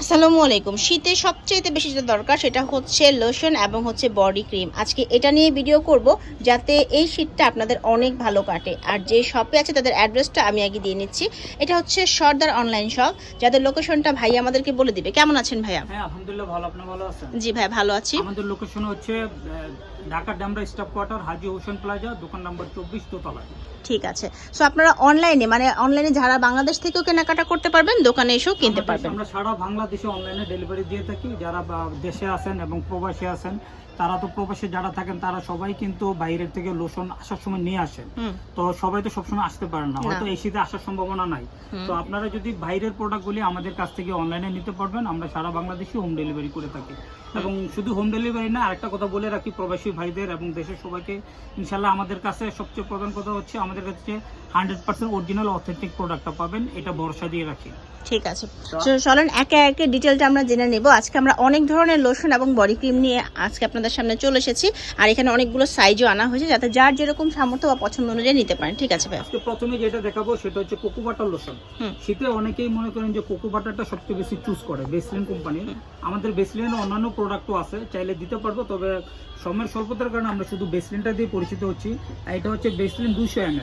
আসসালামু আলাইকুম। শীতে সবচেয়ে বেশি যেটা দরকার সেটা হচ্ছে লোশন এবং হচ্ছে বডি ক্রিম। আজকে এটা নিয়ে ভিডিও করব যাতে এই শীতটা আপনাদের অনেক ভালো কাটে। আর যে শপে আছে তাদের অ্যাড্রেসটা আমি আগে দিয়ে নিচ্ছি। এটা হচ্ছে সর্দার অনলাইন শপ। যাদের লোকেশনটা ভাই আমাদেরকে বলে দিবে। কেমন আছেন ভাইয়া? হ্যাঁ আলহামদুলিল্লাহ ভালো। আপনি ভালো আছেন? জি ভাই ভালো আছি। আমাদের লোকেশন হচ্ছে Dhaka Demra staff quarter Haji Hossain plaza দোকান নাম্বার চব্বিশ দোতলায়। ঠিক আছে। সো আপনারা অনলাইনে মানে অনলাইনে যারা বাংলাদেশ থেকেও কেনাকাটা করতে পারবেন দোকানে এসেও কিনতে পারবেন। আমরা সারা বাংলাদেশে অনলাইনে ডেলিভারি দিয়ে থাকি। যারা দেশে আছেন এবং প্রবাসী আছেন তারা তো প্রবাসী যারা থাকেন তারা সবাই কিন্তু বাইরের থেকে লোশন আসার সময় নিয়ে আসেন। তো সবাই তো সবসময় আসতে পারেন না। হয়তো এই শীতে আসার সম্ভাবনা নাই। তো আপনারা যদি বাইরের প্রোডাক্টগুলি আমাদের কাছ থেকে অনলাইনে নিতে পারবেন আমরা সারা বাংলাদেশে হোম ডেলিভারি করে থাকি। এবং শুধু হোম ডেলিভারি না আরেকটা কথা বলে রাখি প্রবাসী ভাইদের এবং দেশের সবাইকে। ইনশাল্লাহ আমাদের কাছে সবচেয়ে প্রধান কথা হচ্ছে আমাদের কাছে হান্ড্রেড পার্সেন্ট অরিজিনাল অথেন্টিক প্রোডাক্টটা পাবেন এটা ভরসা দিয়ে রাখি। ঠিক আছে। চলেন একে একে ডিটেলটা আমরা জেনে নেব। আজকে আমরা অনেক ধরনের লোশন এবং বডি ক্রিম নিয়ে আজকে আপনাদের সামনে চলে এসেছি। আর এখানে অনেকগুলো সাইজও আনা হয়েছে যাতে যার যেরকম সামর্থ্য বা পছন্দ অনুযায়ী নিতে পারেন। ঠিক আছে ভাই। আজকে প্রথমে যেটা দেখাবো সেটা হচ্ছে কোকো বাটার লোশন শীতে অনেকেই মনে করেন যে কোকো বাটারটা সবচেয়ে বেশি চুজ করে বেসলিন কোম্পানির আমাদের বেসলিনের অন্যান্য প্রোডাক্টও আছে চাইলে দিতে পারব তবে সময়ের স্বল্পতার কারণে আমরা শুধু বেসলিনটা দিয়ে পরিচিত হচ্ছি। আর এটা হচ্ছে বেসলিন দুইশো এম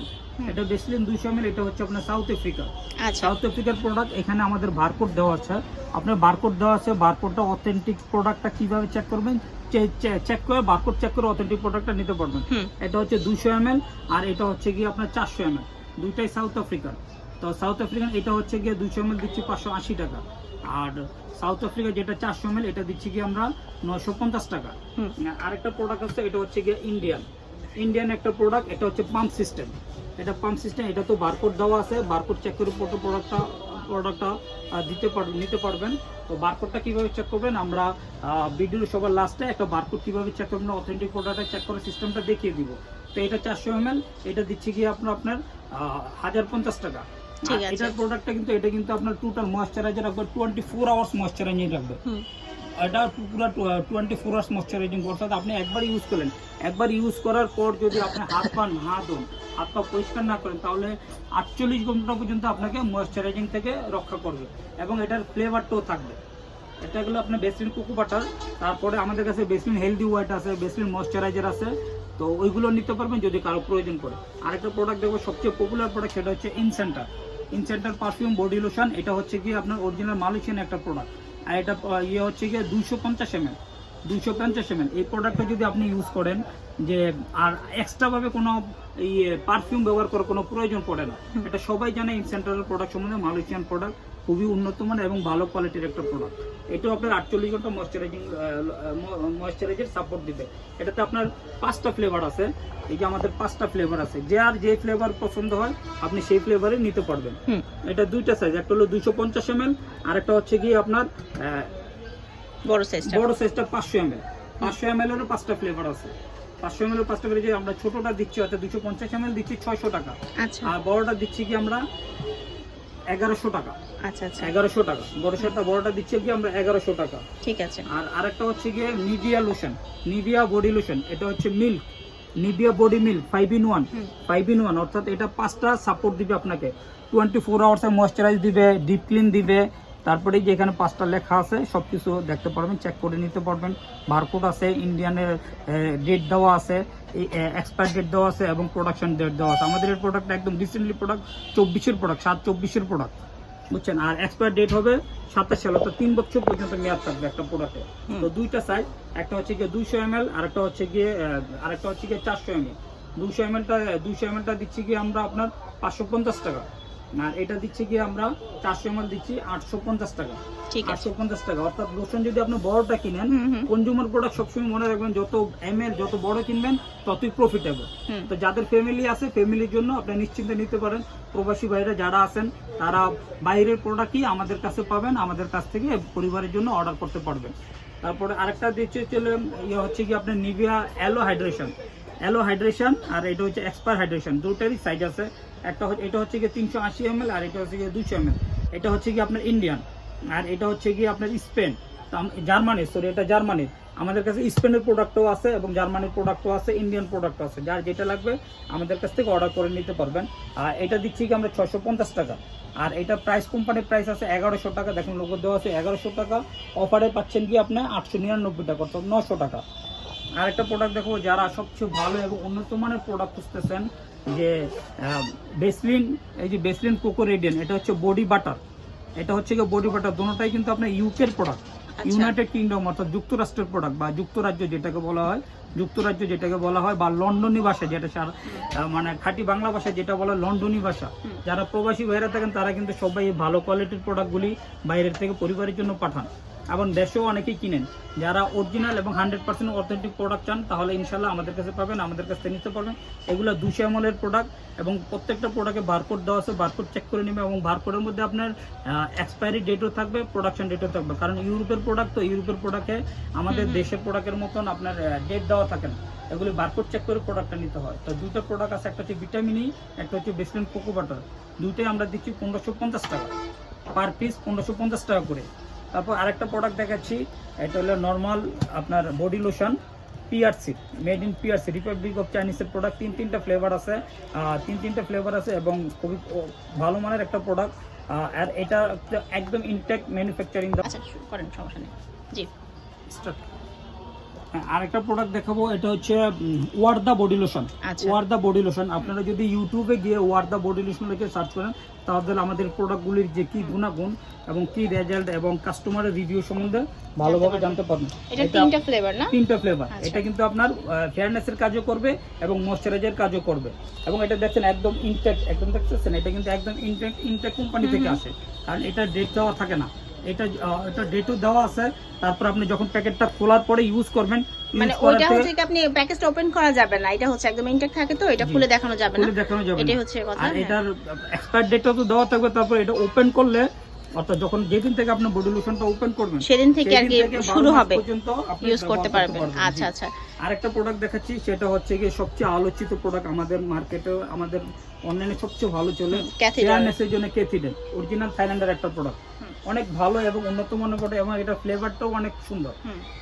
এটা বেসলিন দুইশো এম এটা হচ্ছে আপনার সাউথ আফ্রিকা সাউথ আফ্রিকার প্রোডাক্ট এখানে আমাদের বারকোড দেওয়া আছে। আপনার বারকোড দেওয়া আছে বারকোডটা অথেন্টিক প্রোডাক্টটা কীভাবে চেক করবেন? চেক করে বারকোড চেক করে অথেন্টিক প্রোডাক্টটা নিতে পারবেন। এটা হচ্ছে দুশো এম আর এটা হচ্ছে গিয়ে আপনার চারশো এম দুইটাই সাউথ আফ্রিকান তো সাউথ আফ্রিকান এটা হচ্ছে গিয়ে দুশো এম দিচ্ছি পাঁচশো আশি টাকা। আর সাউথ আফ্রিকা যেটা চারশো এম এটা দিচ্ছি গিয়ে আমরা নয়শো পঞ্চাশ টাকা। আরেকটা প্রোডাক্ট আছে এটা হচ্ছে গিয়ে ইন্ডিয়ান ইন্ডিয়ান একটা প্রোডাক্ট এটা হচ্ছে পাম্প সিস্টেম এটা পাম্প সিস্টেম এটা তো বারকোড দেওয়া আছে বারকোড চেক করে পুরো প্রোডাক্টটা প্রোডাক্টটা দিতে পারবেন নিতে পারবেন। তো বারকোডটা কীভাবে চেক করবেন? আমরা ভিডিওর সবার লাস্টে একটা বারকোড কীভাবে চেক করবেন অথেন্টিক প্রোডাক্টটা চেক করার সিস্টেমটা দেখিয়ে দিব। তো এটা চারশো এম এটা দিচ্ছি গিয়ে আপনার আপনার হাজার পঞ্চাশ টাকা। ঠিক আছে। এটার প্রোডাক্টটা কিন্তু এটা কিন্তু আপনার টোটাল ময়েশ্চারাইজার রাখবে টোয়েন্টি ফোর আওয়ার্স ময়েশ্চারাইজিং রাখবে এটা পুরো টোয়েন্টি ফোর আওয়ার্স ময়শ্চারাইজিং অর্থাৎ আপনি একবার ইউজ করলেন। একবার ইউজ করার পর যদি আপনি হাত পা না ধোন, হাত পা পরিষ্কার না করেন, তাহলে আটচল্লিশ ঘণ্টা পর্যন্ত আপনাকে ময়শ্চারাইজিং থেকে রক্ষা করবে এবং এটার ফ্লেভারটাও থাকবে। এটা গেলো আপনার বেসলিন কুকু বাটার তারপরে আমাদের কাছে বেসলিন হেলদি হোয়াইট আছে বেসলিন ময়শ্চারাইজার আছে। তো ওইগুলো নিতে পারবেন যদি কারও প্রয়োজন পড়ে। আরেকটা প্রোডাক্ট দেখব, সবচেয়ে পপুলার প্রোডাক্ট সেটা হচ্ছে Enchanteur Enchanteur perfume body lotion এটা হচ্ছে কি আপনার অরিজিনাল মালয়েশিয়ান একটা প্রোডাক্ট আর এটা ইয়ে হচ্ছে গিয়ে দুশো পঞ্চাশ এম দুইশো পঞ্চাশ এম এই প্রোডাক্টটা যদি আপনি ইউজ করেন যে আর এক্সট্রাভাবে কোনো ইয়ে পারফিউম ব্যবহার করার কোনো প্রয়োজন পড়ে না। এটা সবাই জানে ইনসেন্টারের প্রোডাক্ট সম্বন্ধে। মালয়েশিয়ান প্রোডাক্ট খুবই উন্নত মানের এবং ভালো কোয়ালিটির একটা প্রোডাক্ট এটাও আপনার আটচল্লিশ ঘণ্টা ময়শ্চারাইজিং ময়শ্চারাইজার সাপোর্ট দিবে। এটাতে আপনার পাঁচটা ফ্লেভার আছে। এই যে আমাদের পাঁচটা ফ্লেভার আছে। যে আর যে ফ্লেভার পছন্দ হয় আপনি সেই ফ্লেভারে নিতে পারবেন। এটা দুইটা সাইজ একটা হলো দুইশো পঞ্চাশ এম আর একটা হচ্ছে গিয়ে আপনার বড় সাইজটা বড় সাইজটা পাঁচশো এম এল পাঁচশো এম এর পাঁচটা ফ্লেভার আছে। পাঁচশো এম এর পাঁচটা ফ্লেভার যে আমরা ছোটটা দিচ্ছি অর্থাৎ দুশো পঞ্চাশ এম দিচ্ছি ছয়শো টাকা। আচ্ছা। আর বড়টা দিচ্ছি কি আমরা এগারোশো টাকা। আচ্ছা আচ্ছা। এগারোশো টাকা। বড় শার্টটা বড়টা দিচ্ছি কি আমরা এগারোশো টাকা। ঠিক আছে। আর আরেকটা হচ্ছে গিয়ে Nivea lotion Nivea body lotion এটা হচ্ছে milk Nivea body milk five in one hmm. Five in one অর্থাৎ এটা পাঁচটা সাপোর্ট দিবে আপনাকে। টোয়েন্টি ফোর আওয়ার্সে ময়শ্চারাইজ দিবে ডিপ ক্লিন দিবে তারপরে যে এখানে পাঁচটা লেখা আছে সব কিছু দেখতে পারবেন চেক করে নিতে পারবেন। বারকোড আছে ইন্ডিয়ানের ডেট দেওয়া আছে এক্সপায়ার ডেট দেওয়া আছে এবং প্রোডাকশন ডেট দেওয়া আছে। আমাদের এই প্রোডাক্টটা একদম রিসেন্টলি প্রোডাক্ট চব্বিশের প্রোডাক্ট সাত চব্বিশের প্রোডাক্ট বুঝছেন? আর এক্সপায়ার ডেট হবে সাতাশ সাল অর্থাৎ তিন বছর পর্যন্ত মেয়াদ থাকবে একটা প্রোডাক্টে। তো দুইটা সাইজ একটা হচ্ছে গিয়ে দুইশো এম এল আর একটা হচ্ছে গিয়ে আরেকটা হচ্ছে গিয়ে চারশো এম এল দুইশো এম এলটা দুইশো এম এলটা দিচ্ছি গিয়ে আমরা আপনার পাঁচশো পঞ্চাশ টাকা। আর এটা দিচ্ছি গিয়ে আমরা চারশো এম দিচ্ছি আটশো পঞ্চাশ টাকা। ঠিক আটশো পঞ্চাশ টাকা। অর্থাৎ লোশন যদি আপনি বড়টা কিনেন কনজিউমার প্রোডাক্ট সবসময় মনে রাখবেন যত এম যত বড় কিনবেন ততই প্রফিটেবল হুম। তো যাদের ফ্যামিলি আছে ফ্যামিলির জন্য আপনি নিশ্চিন্তে নিতে পারেন। প্রবাসী ভাইরা যারা আছেন তারা বাইরের প্রোডাক্টই আমাদের কাছে পাবেন আমাদের কাছ থেকে পরিবারের জন্য অর্ডার করতে পারবেন। তারপরে আরেকটা দিচ্ছে চলে ইয়ে হচ্ছে কি আপনার Nivea aloe hydration aloe hydration আর এটা হচ্ছে এক্সপায়ার হাইড্রেশন দুটারই সাইজ আছে। একটা হচ্ছে এটা হচ্ছে গিয়ে তিনশো আশি এম আর এটা হচ্ছে গিয়ে দুশো এম এটা হচ্ছে কি আপনার ইন্ডিয়ান। আর এটা হচ্ছে গিয়ে আপনার স্পেন। তো জার্মানির সরি এটা জার্মানির আমাদের কাছে স্পেনের প্রোডাক্টও আছে এবং জার্মানির প্রোডাক্টও আছে, ইন্ডিয়ান প্রোডাক্টও আছে। যার যেটা লাগবে আমাদের কাছ থেকে অর্ডার করে নিতে পারবেন। আর এটা দিচ্ছি কি আমরা ছশো পঞ্চাশ টাকা। আর এটা প্রাইস কোম্পানির প্রাইস আছে এগারোশো টাকা। দেখুন লোক দেওয়া আছে এগারোশো টাকা। অফারে পাচ্ছেন কি আপনি আটশো নিরানব্বই টাকা, অর্থাৎ নশো টাকা। আর একটা প্রোডাক্ট দেখো যারা সবচেয়ে ভালো এবং উন্নত মানের প্রোডাক্ট খুঁজতেছেন যে বেসলিন এই যে বেসলিন কোকো রেডিয়ান এটা হচ্ছে বডি বাটার এটা হচ্ছে কি বডি বাটার দুটোটাই কিন্তু আপনার ইউকের প্রোডাক্ট। ইউনাইটেড কিংডম অর্থাৎ যুক্তরাষ্ট্রের প্রোডাক্ট বা যুক্তরাজ্য যেটাকে বলা হয় যুক্তরাজ্য যেটাকে বলা হয় বা লন্ডনী ভাষা যেটা সার- মানে খাঁটি বাংলা ভাষা যেটা বলা হয় লন্ডনী ভাষা। যারা প্রবাসী বাইরে থাকেন তারা কিন্তু সবাই ভালো কোয়ালিটির প্রোডাক্টগুলি বাইরের থেকে পরিবারের জন্য পাঠান। এবং দেশেও অনেকেই কিনেন। যারা অরিজিনাল এবং হান্ড্রেড পার্সেন্ট অথেন্টিক প্রোডাক্ট চান তাহলে ইনশাল্লাহ আমাদের কাছে পাবেন আমাদের কাছ থেকে নিতে পারবেন। এগুলো দুশো এমএলের প্রোডাক্ট এবং প্রত্যেকটা প্রোডাক্টে বারকোড দেওয়া আছে বারকোড চেক করে নেবে এবং বারকোডের মধ্যে আপনার এক্সপায়ারি ডেটও থাকবে প্রোডাকশন ডেটও থাকবে। কারণ ইউরোপের প্রোডাক্ট তো ইউরোপের প্রোডাক্টে আমাদের দেশের প্রোডাক্টের মতন আপনার ডেট দেওয়া থাকে না। এগুলি বারকোড চেক করে প্রোডাক্টটা নিতে হয়। তো দুটো প্রোডাক্ট আছে একটা হচ্ছে ভিটামিন ই একটা হচ্ছে বেসলিন কোকো বাটার দুটোই আমরা দিচ্ছি পনেরোশো পঞ্চাশ টাকা। পার পিস পনেরোশো পঞ্চাশ টাকা করে। তারপর আরেকটা প্রোডাক্ট দেখাচ্ছি। এটা হলো নর্মাল আপনার body lotion PRC made in PRC republic of চাইনিজের product তিন তিনটা ফ্লেভার আছে। তিন তিনটা ফ্লেভার আছে এবং খুবই ভালো মানের একটা প্রোডাক্ট আর এটা একদম ইনটেক ম্যানুফ্যাকচারিং আচ্ছা শুরু করেন সমস্যা নেই। জি। স্টার্ট আরেকটা প্রোডাক্ট দেখাবো এটা হচ্ছে Warda body lotion. Warda body lotion আপনারা যদি ইউটিউবে গিয়ে ওয়ার্দা বডি লোশন লিখে সার্চ করেন তাহলে আমাদের প্রোডাক্টগুলির যে কি গুণাগুণ এবং কি রেজাল্ট এবং কাস্টমারের রিভিউ সম্বন্ধে ভালোভাবে জানতে পারবেন। এটা তিনটা ফ্লেভার না? তিনটা ফ্লেভার আচ্ছা। এটা কিন্তু আপনার ফেয়ারনেসের কাজও করবে এবং ময়শ্চারাইজার কাজও করবে। এবং এটা দেখছেন একদম ইনটেক একদম দেখতেছেন? এটা কিন্তু একদম ইনটেক ইনটেক কোম্পানি থেকে আসে। কারণ এটা ডেট দেওয়া থাকে না। এটা এটা ডেটও দেওয়া আছে। তারপর আপনি যখন প্যাকেটটা খোলার পরে ইউজ করবেন মানে ওইটা হচ্ছে কি আপনি প্যাকেজটা ওপেন করা যাবে না এটা হচ্ছে একদম ইনটেক থাকে তো এটা খুলে দেখানো যাবে না। খুলে দেখানো যাবে এটাই হচ্ছে কথা আর হ্যাঁ। এটার এক্সপায়ার ডেটটা তো দেওয়া থাকবে তারপর এটা ওপেন করলে অর্থাৎ যখন যেদিন থেকে আপনি বডি লোশনটা ওপেন করবেন সেদিন থেকে আর কি শুরু হবে ইউজ করতে পারবেন। আচ্ছা আচ্ছা। আরেকটা প্রোডাক্ট দেখাচ্ছি সেটা হচ্ছে কি সবচেয়ে আলোচিত প্রোডাক্ট আমাদের মার্কেটে আমাদের অনলাইনে সবচেয়ে ভালো চলে Cathedral। জন্য কেথিডেল অরিজিনাল থাইল্যান্ডের একটা প্রোডাক্ট। অনেক ভালো এবং উন্নত মনে করে এবং এটা ফ্লেভারটাও অনেক সুন্দর।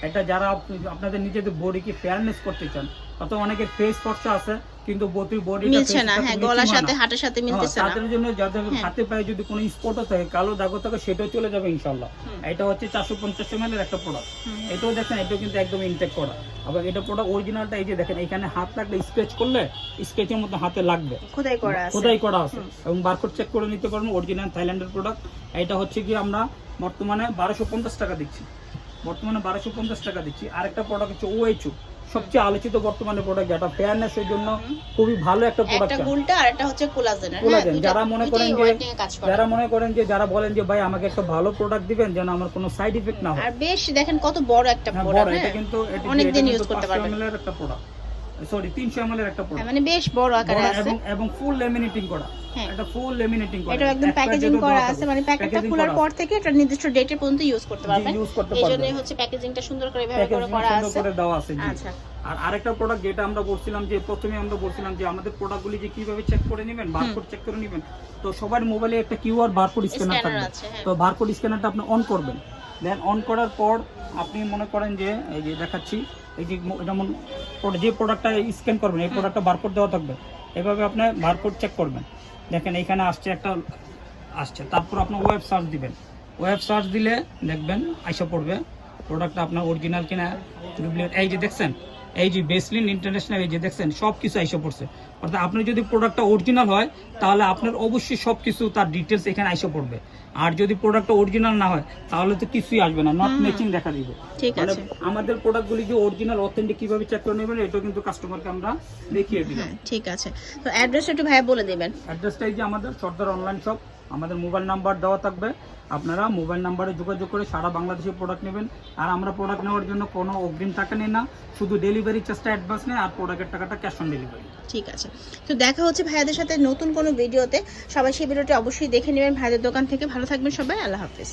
এটা যারা আপনি- আপনাদের নিজেদের বডিকে ফেয়ারনেস করতে চান অত অনেকের ফেস ফর্সা আছে কিন্তু বডি মিলছে না হ্যাঁ গলার সাথে হাটের সাথে মিলতেছে না। তাদের জন্য যাদের হ্যাঁ। হাতে পায়ে যদি কোনো স্পটও থাকে কালো দাগও থাকে সেটাও চলে যাবে ইনশাল্লাহ হুম। এটা হচ্ছে চারশো পঞ্চাশ এর একটা প্রোডাক্ট এটাও দেখেন এটাও কিন্তু একদম ইনটেক করা। আবার এটা প্রোডাক্ট অরিজিনালটা এই যে দেখেন এখানে হাত লাগলে স্কেচ করলে স্কেচের মতো হাতে লাগবে। খোদাই করা আছে। খোদাই করা আছে। এবং বারকোড চেক করে নিতে পারবেন অরিজিনাল থাইল্যান্ডের প্রোডাক্ট এটা হচ্ছে কি আমরা বর্তমানে বারোশো পঞ্চাশ টাকা দিচ্ছি। বর্তমানে বারোশো পঞ্চাশ টাকা দিচ্ছি। আরেকটা প্রোডাক্ট হচ্ছে ওএইচু সবচেয়ে আলোচিত বর্তমানে প্রোডাক্ট যেটা ফেয়ারনেসের জন্য খুবই ভালো একটা প্রোডাক্ট একটা গুলটা আর একটা হচ্ছে কোলাজেন কোলাজেন যারা মনে করেন যে যারা মনে করেন যে যারা বলেন যে ভাই আমাকে একটা ভালো প্রোডাক্ট দিবেন যেন আমার কোনো সাইড ইফেক্ট না হয়। আর বেশ দেখেন কত বড় একটা হ্যাঁ, প্রোডাক্ট এটা কিন্তু অনেক দিন ইউজ করতে পারবেন। একটা প্রোডাক্ট সরি 300 ml এর একটা প্রোডাক্ট মানে বেশ বড় আকারে আছে। এবং এবং ফুল লেমিনেটিং করা। হ্যাঁ। এটা ফুল লেমিনেটিং করা। এটা একদম প্যাকেজিং করা আছে মানে প্যাকেটটা খোলার পর থেকে এটা নির্দিষ্ট ডেটের পর্যন্ত ইউজ করতে পারবেন। হচ্ছে প্যাকেজিংটা সুন্দর করে এভাবে করে করা সুন্দর আছে। করে দেওয়া আছে। আচ্ছা। আর আরেকটা প্রোডাক্ট যেটা আমরা বলছিলাম যে প্রথমে আমরা বলছিলাম যে আমাদের প্রোডাক্টগুলি যে কীভাবে চেক করে নেবেন বারকোড চেক করে নেবেন তো সবার মোবাইলে একটা কিউআর বারকোড স্ক্যানার স্ক্যানার থাকবে। হ্যাঁ। তো বারকোড স্ক্যানারটা আপনি অন করবেন। দেন অন করার পর আপনি মনে করেন যে, এই যে দেখাচ্ছি, এই যে যেমন যে প্রোডাক্টটা স্ক্যান করবেন, এই প্রোডাক্টটা বারকোড দেওয়া থাকবে। এভাবে আপনি বারকোড চেক করবেন। দেখেন এইখানে আসছে একটা, আসছে। তারপর আপনার ওয়েব সার্চ দিবেন। ওয়েব সার্চ দিলে দেখবেন, আইসা পড়বে। প্রোডাক্টটা আপনার অরিজিনাল কিনা ডুপ্লিকেট এই যে দেখছেন? এই যে বেসলিন ইন্টারন্যাশনাল এই যে দেখছেন সব কিছু আইসা পড়ছে। অর্থাৎ আপনার যদি প্রোডাক্টটা অরিজিনাল হয় তাহলে আপনার অবশ্যই সব কিছু তার ডিটেলস এখানে আইসা পড়বে। আর যদি প্রোডাক্টটা অরিজিনাল না হয় তাহলে তো কিছুই আসবে না নট ম্যাচিং দেখা দিবে। ঠিক মানে আছে। আমাদের প্রোডাক্টগুলি যে অরিজিনাল অথেন্টিক কীভাবে চেক করে নেবেন এটাও কিন্তু কাস্টমারকে আমরা দেখিয়ে দিলাম। হ্যাঁ ঠিক আছে। তো অ্যাড্রেস একটু ভাই বলে দিবেন। অ্যাড্রেসটা এই যে আমাদের সর্দার অনলাইন শপ আমাদের মোবাইল নাম্বার দেওয়া থাকবে। আপনারা মোবাইল নাম্বারে যোগাযোগ করে সারা বাংলাদেশে প্রোডাক্ট নেবেন। আর আমরা প্রোডাক্ট নেওয়ার জন্য কোনো অগ্রিম টাকা নেই না। শুধু ডেলিভারি চার্জটা অ্যাডভান্স নেই আর প্রোডাক্টের টাকাটা ক্যাশ অন ডেলিভারি ঠিক আছে। তো দেখা হচ্ছে ভাইয়াদের সাথে নতুন কোনো ভিডিওতে সবাই সেই ভিডিওটি অবশ্যই দেখে নেবেন ভাইয়াদের দোকান থেকে। ভালো থাকবেন সবাই। আল্লাহ হাফিজ।